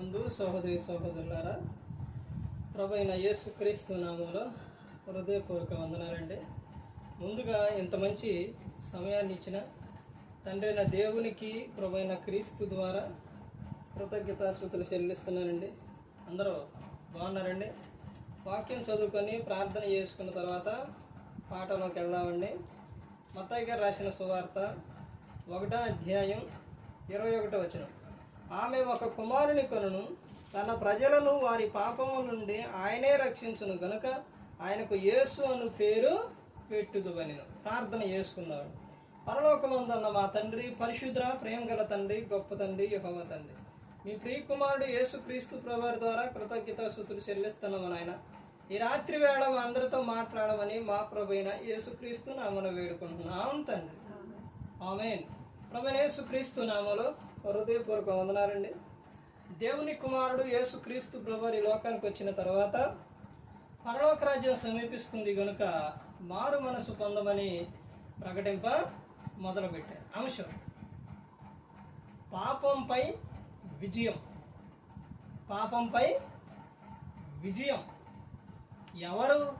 ముందు సహోదరి సహోదరులారా ప్రభు అయిన యేసు క్రీస్తు నామంలో హృదయపూర్వక వందనాలండి. ముందుగా ఇంత మంచి సమయాన్ని ఇచ్చిన తండ్రైన దేవునికి ప్రభు అయిన క్రీస్తు ద్వారా కృతజ్ఞతాశ్రుతులు చెల్లిస్తున్నానండి. అందరూ బాగున్నారండి? వాక్యం చదువుకొని ప్రార్థన చేసుకున్న తర్వాత పాటలోకి వెళ్దామండి. మత్తయ్య గారు రాసిన సువార్త ఒకటో అధ్యాయం ఇరవై ఒకటో వచనం. ఆమె ఒక కుమారుని కొనును. తన ప్రజలను వారి పాపము నుండి ఆయనే రక్షించును గనుక ఆయనకు యేసు అను పేరు పెట్టుదువనిను. ప్రార్థన చేసుకున్నాడు. పరలోకమందున్న మా తండ్రి పరిశుద్ర ప్రేమ గల తండ్రి గొప్ప తండ్రి యెహోవా తండ్రి. మీ ప్రియకుమారుడు యేసు క్రీస్తు ప్రభువారి ద్వారా కృతజ్ఞత స్థుతులు చెల్లిస్తున్నాము నాయన ఈ రాత్రి వేళ మా అందరితో మాట్లాడమని మా ప్రభు అయిన యేసుక్రీస్తు నామను వేడుకుంటున్నాం తండ్రి. ఆమెన్. ప్రభు యేసుక్రీస్తు నామలో హృదయపూర్వక వందనాలండి. దేవుని కుమారుడు యేసుక్రీస్తు ప్రభు ఈ లోకానికి వచ్చిన తర్వాత పరలోక రాజ్యం సమీపిస్తుంది గనుక మారు మనసు పొందమని ప్రకటింప మొదలుపెట్టారు. అంశం పాపంపై విజయం. పాపంపై విజయం. ఎవరు?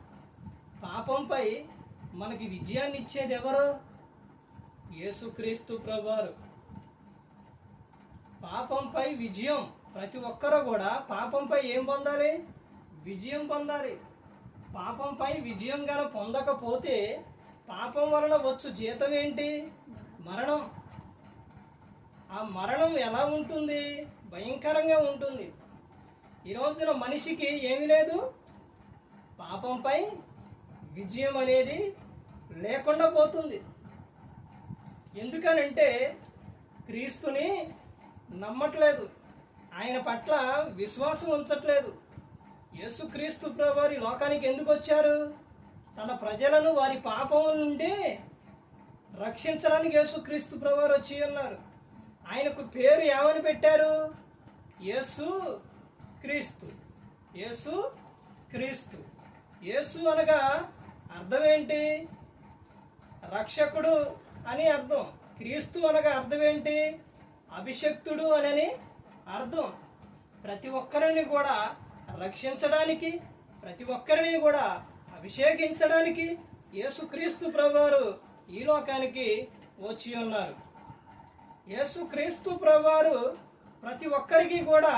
పాపంపై మనకి విజయాన్ని ఇచ్చేది ఎవరు? యేసుక్రీస్తు ప్రభువారు పాపంపై విజయం. ప్రతి ఒక్కరూ కూడా పాపంపై ఏం పొందాలి? విజయం పొందాలి. పాపంపై విజయం గల పొందకపోతే పాపం వలన వచ్చు జీతం ఏంటి? మరణం. ఆ మరణం ఎలా ఉంటుంది? భయంకరంగా ఉంటుంది. ఈ రోజున మనిషికి ఏమీ లేదు. పాపంపై విజయం అనేది లేకుండా పోతుంది. ఎందుకనంటే క్రీస్తుని నమ్మట్లేదు. ఆయన పట్ల విశ్వాసం ఉంచట్లేదు. యేసుక్రీస్తు ప్రభువారి లోకానికి ఎందుకు వచ్చారు? తన ప్రజలను వారి పాపం నుండి రక్షించడానికి యేసుక్రీస్తు ప్రభువారు వచ్చి ఉన్నారు. ఆయనకు పేరు ఏమని పెట్టారు? యేసు క్రీస్తు యేసు క్రీస్తు యేసు అనగా అర్థం ఏంటి? రక్షకుడు అని అర్థం. క్రీస్తు అనగా అర్థం ఏంటి? అభిషక్తుడు అనని అర్థం. ప్రతి ఒక్కరిని కూడా రక్షించడానికి ప్రతి ఒక్కరిని కూడా అభిషేకించడానికి యేసుక్రీస్తు ప్రభువారు ఈ లోకానికి వచ్చి ఉన్నారు. యేసుక్రీస్తు ప్రభువారు ప్రతి ఒక్కరికి కూడా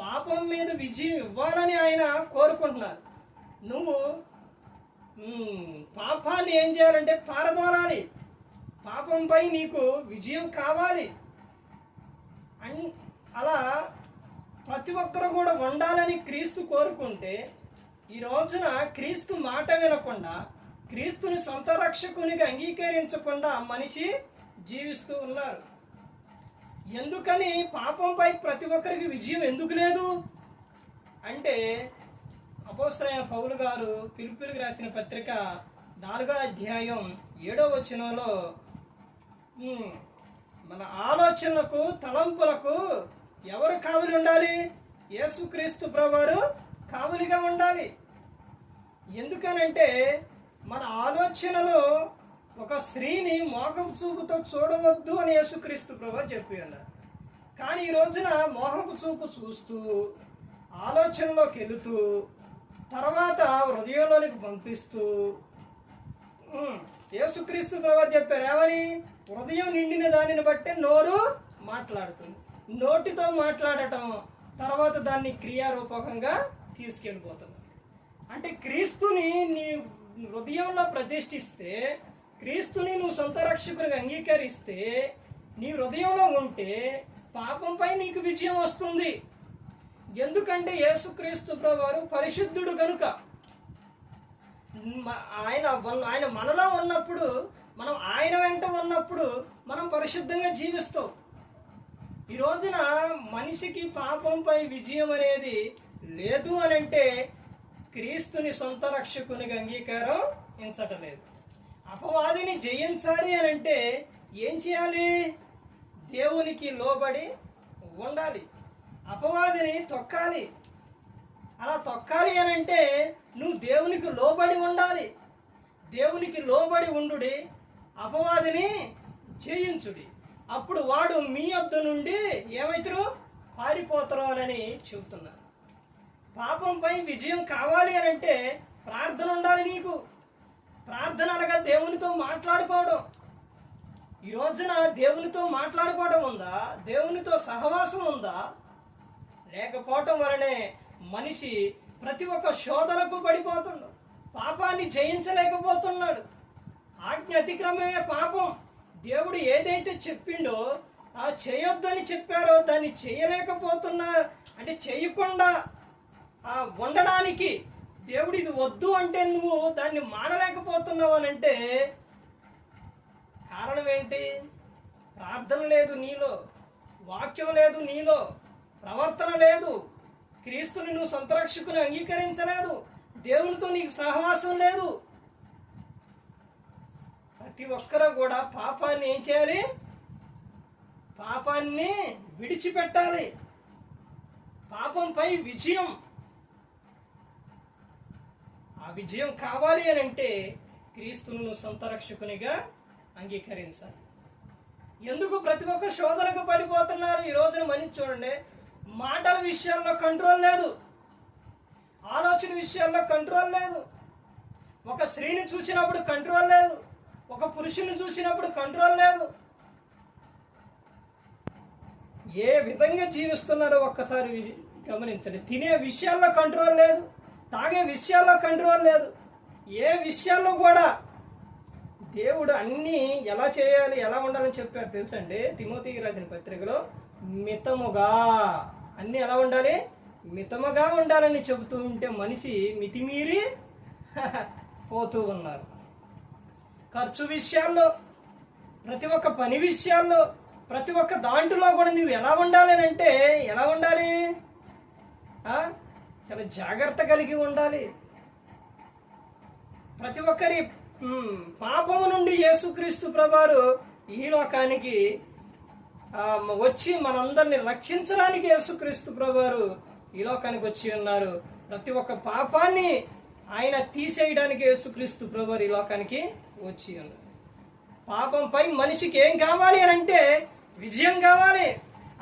పాపం మీద విజయం ఇవ్వాలని ఆయన కోరుకుంటున్నారు. నువ్వు పాపాన్ని ఏం చేయాలంటే పారదోలాలి. పాపంపై నీకు విజయం కావాలి. అని అలా ప్రతి ఒక్కరు కూడా ఉండాలని క్రీస్తు కోరుకుంటే ఈ రోజున క్రీస్తు మాట వినకుండా క్రీస్తుని సొంత రక్షకునిగా అంగీకరించకుండా మనిషి జీవిస్తూ ఉన్నారు. ఎందుకని పాపంపై ప్రతి ఒక్కరికి విజయం ఎందుకు లేదు? అంటే అపోస్తలైన పౌలు గారు పిలుపులకు రాసిన పత్రిక నాలుగో అధ్యాయం ఏడో వచనంలో మన ఆలోచనలకు తలంపులకు ఎవరు కావలి ఉండాలి? యేసుక్రీస్తు ప్రభువారు కావలిగా ఉండాలి. ఎందుకనంటే మన ఆలోచనలో ఒక స్త్రీని మోహపు చూపుతో చూడవద్దు అని యేసుక్రీస్తు ప్రభు చెప్పి ఉన్నారు. కానీ ఈ రోజున మోహపు చూపు చూస్తూ ఆలోచనలోకి వెళుతూ తర్వాత హృదయంలోనికి పంపిస్తూ యేసుక్రీస్తు ప్రభు చెప్పారు ఏమని? హృదయం నిండిన దానిని బట్టే నోరు మాట్లాడుతుంది. నోటితో మాట్లాడటం తర్వాత దాన్ని క్రియారూపకంగా తీసుకెళ్ళిపోతుంది. అంటే క్రీస్తుని నీ హృదయంలో ప్రతిష్ఠిస్తే క్రీస్తుని నువ్వు సొంత రక్షకుడిగా అంగీకరిస్తే నీ హృదయంలో ఉంటే పాపంపై నీకు విజయం వస్తుంది. ఎందుకంటే యేసుక్రీస్తు ప్రభువారు పరిశుద్ధుడు కనుక ఆయన ఆయన మనలో ఉన్నప్పుడు మనం ఆయన వెంట ఉన్నప్పుడు మనం పరిశుద్ధంగా జీవిస్తాం. ఈ రోజున మనిషికి పాపంపై విజయం అనేది లేదు అని అంటే క్రీస్తుని సొంత రక్షకునిగా అంగీకారం ఎంచటలేదు. అపవాదిని జయించాలి అని అంటే ఏం చేయాలి? దేవునికి లోబడి ఉండాలి. అపవాదిని తొక్కాలి. అలా తొక్కాలి అని అంటే నువ్వు దేవునికి లోబడి ఉండాలి. దేవునికి లోబడి ఉండుడి. అపవాదిని చేయించుడి. అప్పుడు వాడు మీ వద్ద నుండి ఏమైతురు? పారిపోతారోనని చెబుతున్నారు. పాపంపై విజయం కావాలి అని అంటే ప్రార్థన ఉండాలి నీకు. ప్రార్థన అనగా దేవునితో మాట్లాడుకోవడం. ఈ రోజున దేవునితో మాట్లాడుకోవడం ఉందా? దేవునితో సహవాసం ఉందా? లేకపోవటం వలనే మనిషి ప్రతి ఒక్క శోధనకు పడిపోతున్నాడు పాపాన్ని జయించలేకపోతున్నాడు. ఆజ్ఞ అతిక్రమమే పాపం. దేవుడు ఏదైతే చెప్పిండో ఆ చేయొద్దని చెప్పారో దాన్ని చేయలేకపోతున్నా అంటే చేయకుండా ఆ ఉండడానికి దేవుడు ఇది వద్దు అంటే నువ్వు దాన్ని మానలేకపోతున్నావు అని అంటే కారణం ఏంటి? ప్రార్థన లేదు నీలో వాక్యం లేదు నీలో ప్రవర్తన లేదు. క్రీస్తుని నువ్వు సొంత రక్షకుని అంగీకరించలేదు. దేవునితో నీకు సహవాసం లేదు. ప్రతి ఒక్కరూ కూడా పాపాన్ని ఏం చేయాలి? పాపాన్ని విడిచిపెట్టాలి. పాపంపై విజయం. ఆ విజయం కావాలి అని అంటే క్రీస్తును సొంత రక్షకునిగా అంగీకరించాలి. ఎందుకు ప్రతి ఒక్క శోధనకు పడిపోతున్నారు? ఈ రోజున మనిషి చూడండి. మాటల విషయాల్లో కంట్రోల్ లేదు. ఆలోచన విషయాల్లో కంట్రోల్ లేదు. ఒక స్త్రీని చూసినప్పుడు కంట్రోల్ లేదు. ఒక పురుషుని చూసినప్పుడు కంట్రోల్ లేదు. ఏ విధంగా జీవిస్తున్నారో ఒక్కసారి గమనించండి. తినే విషయాల్లో కంట్రోల్ లేదు తాగే విషయాల్లో కంట్రోల్ లేదు. ఏ విషయాల్లో కూడా దేవుడు అన్నీ ఎలా చేయాలి ఎలా ఉండాలని చెప్పారు తెలుసండి? తిమోతికి రాసిన పత్రికలో మితముగా. అన్నీ ఎలా ఉండాలి? మితముగా ఉండాలని చెబుతూ ఉంటే మనిషి మితిమీరి పోతూ ఉన్నారు. ఖర్చు విషయాల్లో ప్రతి ఒక్క పని విషయాల్లో ప్రతి ఒక్క దాంట్లో కూడా నువ్వు ఎలా ఉండాలి అని అంటే ఎలా ఉండాలి? చాలా జాగ్రత్త కలిగి ఉండాలి. ప్రతి ఒక్కరి పాపము నుండి యేసుక్రీస్తు ప్రభారు ఈ లోకానికి వచ్చి మనందరిని రక్షించడానికి యేసుక్రీస్తు ప్రభారు ఈ లోకానికి వచ్చి ఉన్నారు. ప్రతి ఒక్క పాపాన్ని ఆయన తీసేయడానికి యేసుక్రీస్తు ప్రభారు ఈ లోకానికి వచ్చి ఉన్నారు. పాపంపై మనిషికి ఏం కావాలి అని అంటే విజయం కావాలి.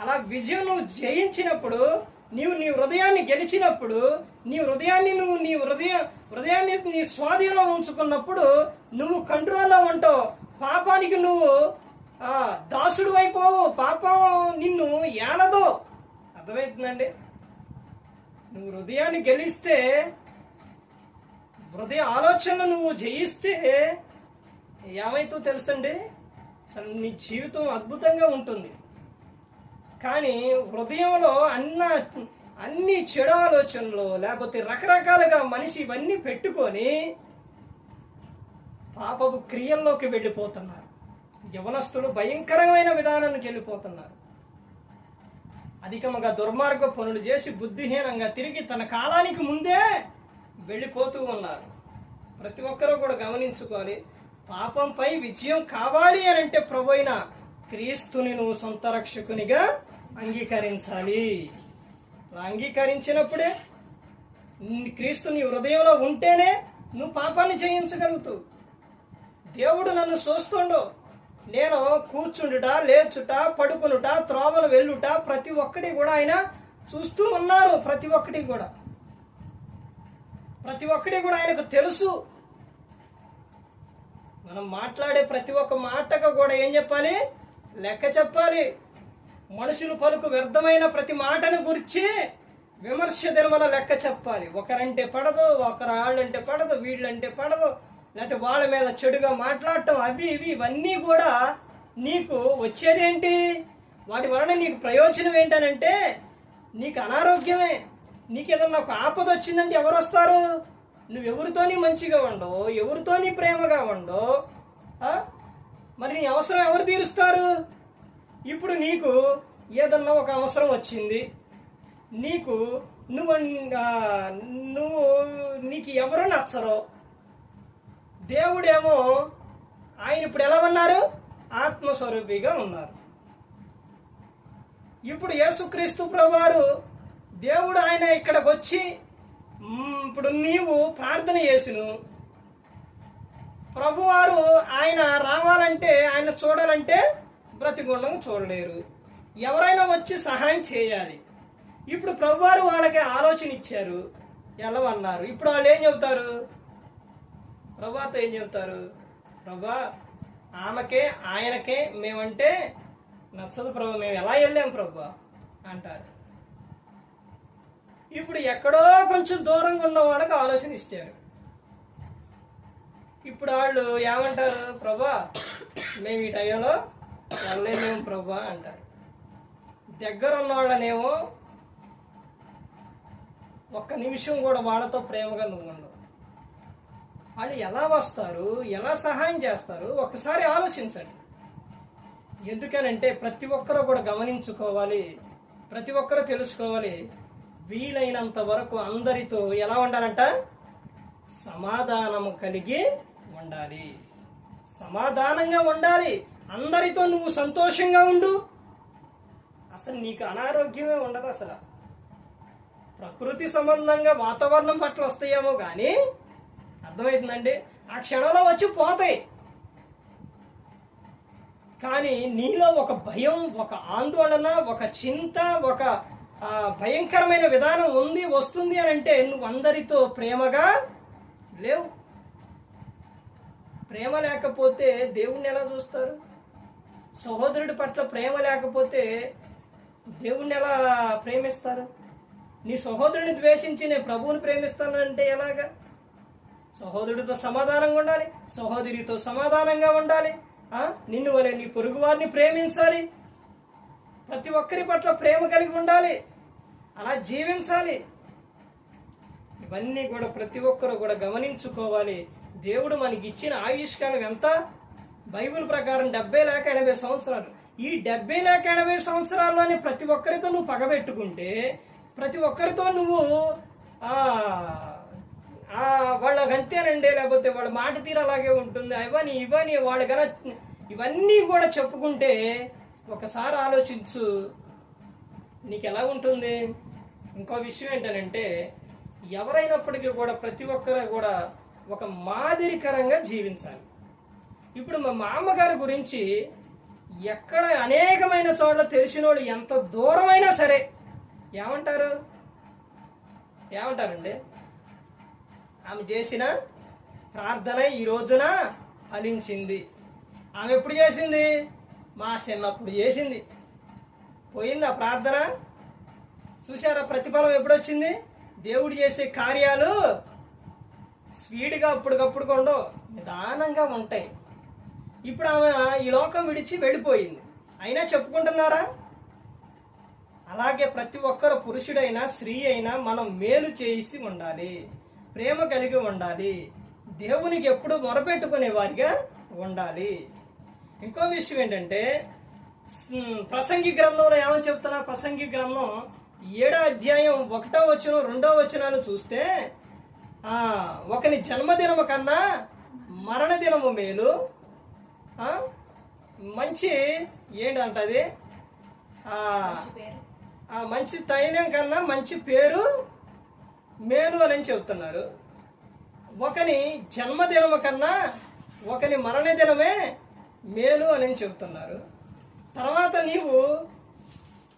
అలా విజయం నువ్వు జయించినప్పుడు నీవు నీ హృదయాన్ని గెలిచినప్పుడు నీ హృదయాన్ని నువ్వు నీ హృదయ హృదయాన్ని నీ స్వాధీనంలో ఉంచుకున్నప్పుడు నువ్వు కంట్రోల్లో ఉంటావు. పాపానికి నువ్వు దాసుడు అయిపోవు. పాపం నిన్ను ఏలదు. అర్థమవుతుందండి? నువ్వు హృదయాన్ని గెలిస్తే హృదయ ఆలోచనలు నువ్వు జయిస్తే ఏమైతో తెలుసండి? అసలు నీ జీవితం అద్భుతంగా ఉంటుంది. కానీ హృదయంలో అన్న అన్ని చెడు ఆలోచనలు లేకపోతే రకరకాలుగా మనిషి ఇవన్నీ పెట్టుకొని పాపపు క్రియల్లోకి వెళ్ళిపోతున్నారు. యవనస్తులు భయంకరమైన విధానానికి వెళ్ళిపోతున్నారు. అధికముగా దుర్మార్గ పనులు చేసి బుద్ధిహీనంగా తిరిగి తన కాలానికి ముందే వెళ్ళిపోతూ ఉన్నారు. ప్రతి ఒక్కరూ కూడా గమనించుకోవాలి పాపంపై విజయం కావాలి అని అంటే ప్రభు అయిన క్రీస్తుని నువ్వు సొంత రక్షకునిగా అంగీకరించాలి. అంగీకరించినప్పుడే క్రీస్తు నీ హృదయంలో ఉంటేనే నువ్వు పాపాన్ని జయించగలుగుతావు దేవుడు నన్ను చూస్తుండు నేను కూర్చుండుట లేచుట పడుకునుట త్రోవలు వెళ్ళుట ప్రతి ఒక్కటి కూడా ఆయన చూస్తూ ఉన్నారు ప్రతి ఒక్కటి కూడా. ప్రతి ఒక్కటి కూడా ఆయనకు తెలుసు. మనం మాట్లాడే ప్రతి ఒక్క మాటకు కూడా ఏం చెప్పాలి? లెక్క చెప్పాలి. మనుషులు పలుకు వ్యర్థమైన ప్రతి మాటను గురించి విమర్శ ధర్మల లెక్క చెప్పాలి. ఒకరంటే పడదు ఒకరు వాళ్ళంటే పడదు వీళ్ళంటే పడదు. లేకపోతే వాళ్ళ మీద చెడుగా మాట్లాడటం అవి ఇవి ఇవన్నీ కూడా నీకు వచ్చేదేంటి? వాటి వలన నీకు ప్రయోజనం ఏంటనంటే నీకు అనారోగ్యమే. నీకు ఏదన్నా ఒక ఆపద వచ్చిందంటే ఎవరు వస్తారు? నువ్వు ఎవరితోని మంచిగా ఉండవు ఎవరితోని ప్రేమగా ఉండవు మరి నీ అవసరం ఎవరు తీరుస్తారు? ఇప్పుడు నీకు ఏదన్నా ఒక అవసరం వచ్చింది నీకు నువ్వు నువ్వు నీకు ఎవరు నచ్చరు దేవుడేమో ఆయన ఇప్పుడు ఎలా ఉన్నారు? ఆత్మస్వరూపిగా ఉన్నారు. ఇప్పుడు యేసుక్రీస్తు ప్రభువారు దేవుడు ఆయన ఇక్కడికి వచ్చి ఇప్పుడు నీవు ప్రార్థన చేసిను. ప్రభువారు ఆయన రావాలంటే ఆయన చూడాలంటే బ్రతిగుండం చూడలేరు. ఎవరైనా వచ్చి సహాయం చేయాలి. ఇప్పుడు ప్రభువారు వాళ్ళకి ఆలోచన ఇచ్చారు. వెళ్ళమన్నారు ఇప్పుడు వాళ్ళు ఏం చెబుతారు? ప్రభాతో ఏం చెబుతారు? ప్రభా ఆమెకే ఆయనకే మేమంటే నచ్చదు ప్రభు మేము ఎలా వెళ్ళాం ప్రభా? అంటారు. ఇప్పుడు ఎక్కడో కొంచెం దూరంగా ఉన్న వాళ్ళకి ఆలోచన ఇచ్చారు. ఇప్పుడు వాళ్ళు ఏమంటారు? ప్రభా మేము ఈ టైంలో వెళ్ళలేము ప్రభా అంటారు. దగ్గర ఉన్న వాళ్ళనేమో ఒక్క నిమిషం కూడా వాళ్ళతో ప్రేమగా నువ్వు ఉండవు. వాళ్ళు ఎలా వస్తారు? ఎలా సహాయం చేస్తారు? ఒకసారి ఆలోచించండి. ఎందుకనంటే ప్రతి ఒక్కరూ కూడా గమనించుకోవాలి ప్రతి ఒక్కరూ తెలుసుకోవాలి. వీలైనంత వరకు అందరితో ఎలా ఉండాలంట? సమాధానము కలిగి ఉండాలి. సమాధానంగా ఉండాలి. అందరితో నువ్వు సంతోషంగా ఉండు. అసలు నీకు అనారోగ్యమే ఉండదు అసలు. ప్రకృతి సంబంధంగా వాతావరణం పట్ల వస్తాయేమో కానీ అర్థమవుతుందండి? ఆ క్షణంలో వచ్చి పోతాయి. కానీ నీలో ఒక భయం ఒక ఆందోళన ఒక చింత ఒక భయంకరమైన విధానం ఉంది వస్తుంది అని అంటే నువ్వు అందరితో ప్రేమగా లేవు. ప్రేమ లేకపోతే దేవుణ్ణి ఎలా చూస్తారు? సహోదరుడి పట్ల ప్రేమ లేకపోతే దేవుణ్ణి ఎలా ప్రేమిస్తారు? నీ సహోదరుని ద్వేషించి నేను ప్రభువుని ప్రేమిస్తానంటే ఎలాగా? సహోదరుడితో సమాధానంగా ఉండాలి సహోదరితో సమాధానంగా ఉండాలి నిన్ను వలె నీ పొరుగు వారిని ప్రేమించాలి ప్రతి ఒక్కరి పట్ల ప్రేమ కలిగి ఉండాలి. అలా జీవించాలి. ఇవన్నీ కూడా ప్రతి ఒక్కరు కూడా గమనించుకోవాలి. దేవుడు మనకి ఇచ్చిన ఆయుష్కాలం ఎంత? బైబిల్ ప్రకారం డెబ్బై లేక ఎనభై సంవత్సరాలు. ఈ డెబ్బై లేక ఎనభై సంవత్సరాల్లోనే ప్రతి ఒక్కరితో నువ్వు పగబెట్టుకుంటే ప్రతి ఒక్కరితో నువ్వు వాళ్ళ ఆ, వాళ్ళకి అంతేనండి లేకపోతే వాళ్ళ మాట తీరు అలాగే ఉంటుంది. అవని ఇవని వాళ్ళు గల ఇవన్నీ కూడా చెప్పుకుంటే ఒకసారి ఆలోచించు. నీకు ఎలా ఉంటుంది? ఇంకో విషయం ఏంటనంటే ఎవరైనప్పటికీ కూడా ప్రతి ఒక్కరు కూడా ఒక మాదిరికరంగా జీవించాలి. ఇప్పుడు మా మామగారి గురించి ఎక్కడ అనేకమైన చోట్ల తెలిసినోడు ఎంత దూరమైనా సరే ఏమంటారు? ఏమంటారండి? ఆమె చేసిన ప్రార్థన ఈ రోజున ఫలించింది. ఆమె ఎప్పుడు చేసింది? మా చిన్నప్పుడు చేసింది. పోయిందా ప్రార్థన? చూసారా ప్రతిఫలం ఎప్పుడు వచ్చింది దేవుడు చేసే కార్యాలు స్పీడ్గా అప్పటికప్పుడు ఉండవు నిదానంగా ఉంటాయి. ఇప్పుడు ఆమె ఈ లోకం విడిచి వెళ్ళిపోయింది. అయినా చెప్పుకుంటున్నారా? అలాగే ప్రతి ఒక్కరు పురుషుడైనా స్త్రీ అయినా మనం మేలు చేసి ఉండాలి ప్రేమ కలిగి ఉండాలి దేవునికి ఎప్పుడు మొరపెట్టుకునే వారిగా ఉండాలి. ఇంకో విషయం ఏంటంటే ప్రసంగి గ్రంథంలో ఏమని చెప్తున్నా ప్రసంగి గ్రంథం ఏడో అధ్యాయం ఒకటో వచ్చిన రెండో వచనాలు చూస్తే ఆ, ఒకని జన్మదినము కన్నా మరణ దినము మేలు. ఆ, మంచి ఏంటంట అది? ఆ, ఆ మంచి తైలం కన్నా మంచి పేరు మేలు అని చెబుతున్నారు ఒకని జన్మదినము కన్నా ఒకని మరణ దినమే మేలు అని చెబుతున్నారు. తర్వాత నీవు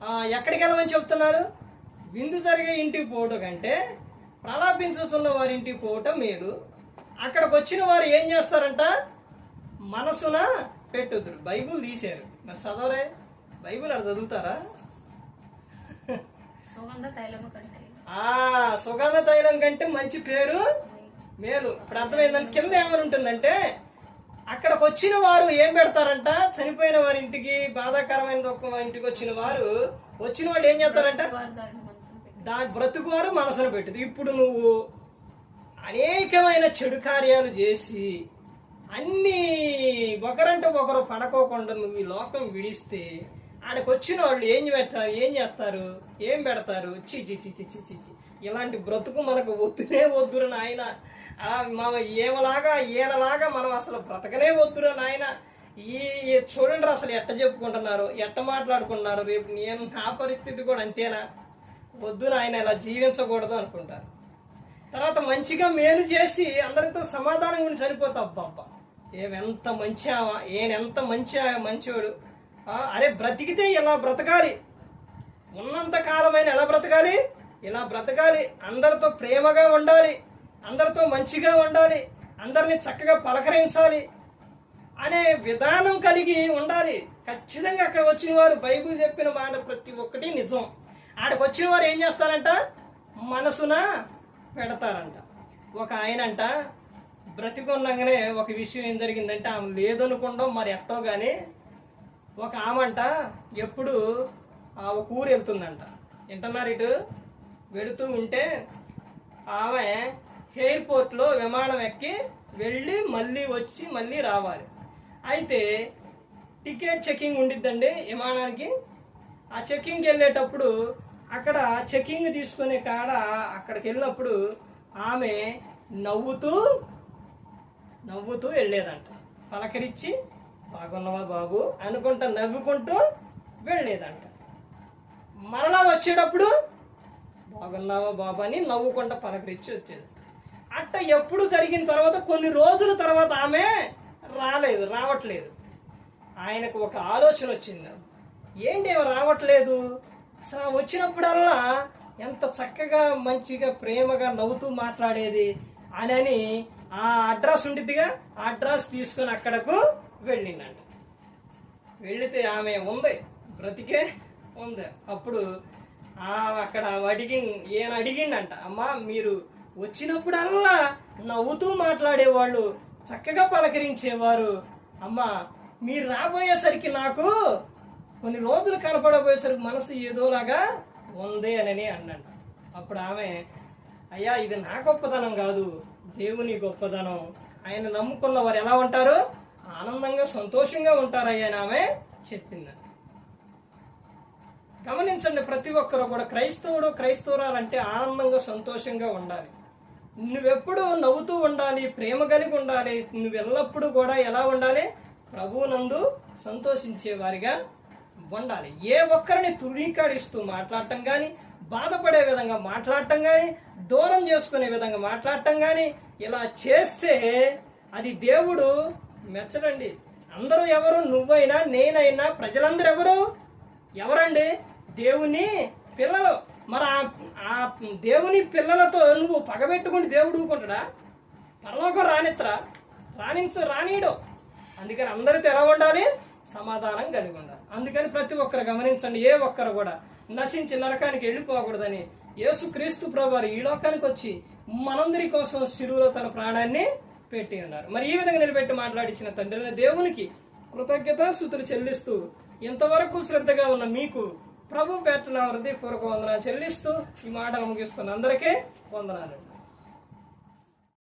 ఆ, ఎక్కడికి వెళ్ళమని చెప్తున్నారు విందు జరిగే ఇంటికి పోవటం కంటే ప్రలాపించుతున్న వారి ఇంటికి పోవటం మేలు. అక్కడికి వచ్చిన వారు ఏం చేస్తారంట? మనసున పెట్టుదురు. బైబుల్ తీశారు. మరి చదవరే? బైబుల్ అక్కడ చదువుతారా? సుగంధ తైలం కంటే మంచి పేరు మేలు. ఇప్పుడు అర్థమైందని కింద ఏమని ఉంటుందంటే అక్కడికి వచ్చిన వారు ఏం పెడతారంట? చనిపోయిన వారి ఇంటికి బాధాకరమైన దుఃఖం ఇంటికి వచ్చిన వారు వచ్చిన వాళ్ళు ఏం చేస్తారంట? దాని బ్రతుకు వారు మనసును పెట్టదు. ఇప్పుడు నువ్వు అనేకమైన చెడు కార్యాలు చేసి అన్నీ ఒకరంటే ఒకరు పడకోకుండా నువ్వు ఈ లోకం విడిస్తే ఆడకు వచ్చిన వాళ్ళు ఏం పెడతారు? ఏం చేస్తారు? ఏం పెడతారు? చి చి చి చి చి చి చి. ఇలాంటి బ్రతుకు మనకు వద్దునే వద్దురు నాయన. మనం ఏమలాగా ఏలలాగా మనం అసలు బ్రతకనే వద్దురా నాయన. ఈ చూడండి అసలు ఎట్ట చెప్పుకుంటున్నారు ఎట్ట మాట్లాడుకుంటున్నారు రేపు నేను నా పరిస్థితి కూడా అంతేనా? వద్దు నాయన ఇలా జీవించకూడదు అనుకుంటారు. తర్వాత మంచిగా మేలు చేసి అందరితో సమాధానం గురించి సరిపోతా అబ్బా ఏమెంత మంచి ఆమె, ఈయన ఎంత మంచి మంచివాడు మంచోడు అరే బ్రతికితే ఇలా బ్రతకాలి? ఉన్నంత కాలమైన ఎలా బ్రతకాలి? ఇలా బ్రతకాలి. అందరితో ప్రేమగా ఉండాలి. అందరితో మంచిగా ఉండాలి అందరిని చక్కగా పలకరించాలి అనే విధానం కలిగి ఉండాలి. ఖచ్చితంగా అక్కడ వచ్చిన వారు బైబిల్ చెప్పిన మాట ప్రతి ఒక్కటి నిజం. ఆడికి వచ్చిన వారు ఏం చేస్తారంట? మనసున పెడతారంట. ఒక ఆయనంట బ్రతికొండగానే ఒక విషయం ఏం జరిగిందంటే ఆమె లేదనుకుంటాం మరి ఎట్టో కానీ ఒక ఆమంట ఎప్పుడు ఆ ఒక ఊరు వెళ్తుందంట. వింటున్నారు ఇటు వెళుతూ ఉంటే ఆమె ఎయిర్పోర్ట్లో విమానం ఎక్కి వెళ్ళి మళ్ళీ వచ్చి మళ్ళీ రావాలి. అయితే టికెట్ చెకింగ్ ఉండిద్దండి విమానానికి. ఆ చెకింగ్కి వెళ్ళేటప్పుడు అక్కడ చెకింగ్ తీసుకునే కాడ అక్కడికి వెళ్ళినప్పుడు ఆమె నవ్వుతూ నవ్వుతూ వెళ్ళేదంట. పలకరించి బాగున్నావా బాబు? అనుకుంటా నవ్వుకుంటూ వెళ్ళేదంట. మరలా వచ్చేటప్పుడు బాగున్నావా బాబు? అని నవ్వుకుంటా పలకరించి వచ్చేది. అట్ట ఎప్పుడు జరిగిన తర్వాత కొన్ని రోజుల తర్వాత ఆమె రాలేదు రావట్లేదు. ఆయనకు ఒక ఆలోచన వచ్చింది. ఏంటి ఏమో రావట్లేదు? అసలు ఆమె వచ్చినప్పుడల్లా ఎంత చక్కగా మంచిగా ప్రేమగా నవ్వుతూ మాట్లాడేది అని అని ఆ అడ్రస్ ఉండిద్దిగా ఆ అడ్రస్ తీసుకొని అక్కడకు వెళ్ళిందంట. వెళితే ఆమె ఉంది బ్రతికే ఉంది. అప్పుడు ఆ అక్కడ అడిగి ఈయన అడిగిండంట అమ్మా మీరు వచ్చినప్పుడల్లా నవ్వుతూ మాట్లాడేవాళ్ళు చక్కగా పలకరించేవారు. అమ్మా మీరు రాబోయేసరికి నాకు కొన్ని రోజులు కనపడబోయేసరికి మనసు ఏదోలాగా ఉంది అని అన్నాడు. అప్పుడు ఆమె అయ్యా ఇది నా గొప్పదనం కాదు దేవుని గొప్పదనం ఆయన నమ్ముకున్న వారు ఎలా ఉంటారు? ఆనందంగా సంతోషంగా ఉంటారయ్యా అని ఆమె చెప్పింది. గమనించండి ప్రతి ఒక్కరు కూడా క్రైస్తవుడు క్రైస్తవురాలంటే ఆనందంగా సంతోషంగా ఉండాలి. నువ్వెప్పుడు నవ్వుతూ ఉండాలి ప్రేమ కలిగి ఉండాలి నువ్వు ఎల్లప్పుడూ కూడా ఎలా ఉండాలి? ప్రభువునందు సంతోషించే వారిగా ఉండాలి. ఏ ఒక్కరిని తురీకాడిస్తూ మాట్లాడటం కానీ బాధపడే విధంగా మాట్లాడటం కానీ దూరం చేసుకునే విధంగా మాట్లాడటం కానీ ఇలా చేస్తే అది దేవుడు మెచ్చడండి. అందరూ ఎవరు? నువ్వైనా నేనైనా ప్రజలందరూ ఎవరు? ఎవరండి? దేవుని పిల్లలు. మరి ఆ- ఆ దేవుని పిల్లలతో నువ్వు పగబెట్టుకుని దేవుడు ఊకుంటాడా? పరలోకం రానిత్తరా రాణించ రానీయడు. అందుకని అందరితో ఎలా ఉండాలి? సమాధానం కలిగి ఉండాలి. అందుకని ప్రతి ఒక్కరు గమనించండి ఏ ఒక్కరు కూడా నశించి నరకానికి వెళ్ళిపోకూడదని యేసు క్రీస్తు ప్రభువారు ఈ లోకానికి వచ్చి మనందరి కోసం శిరువులో తన ప్రాణాన్ని పెట్టి ఉన్నారు. మరి ఈ విధంగా నిలబెట్టి మాట్లాడించిన తండ్రి దేవునికి కృతజ్ఞత సూతులు చెల్లిస్తూ ఇంతవరకు శ్రద్ధగా ఉన్న మీకు ప్రభు పేట్ల వృద్ధి హృదయపూర్వక వందన చెల్లిస్తూ ఈ మాట ముగిస్తున్న అందరికీ వందనాలు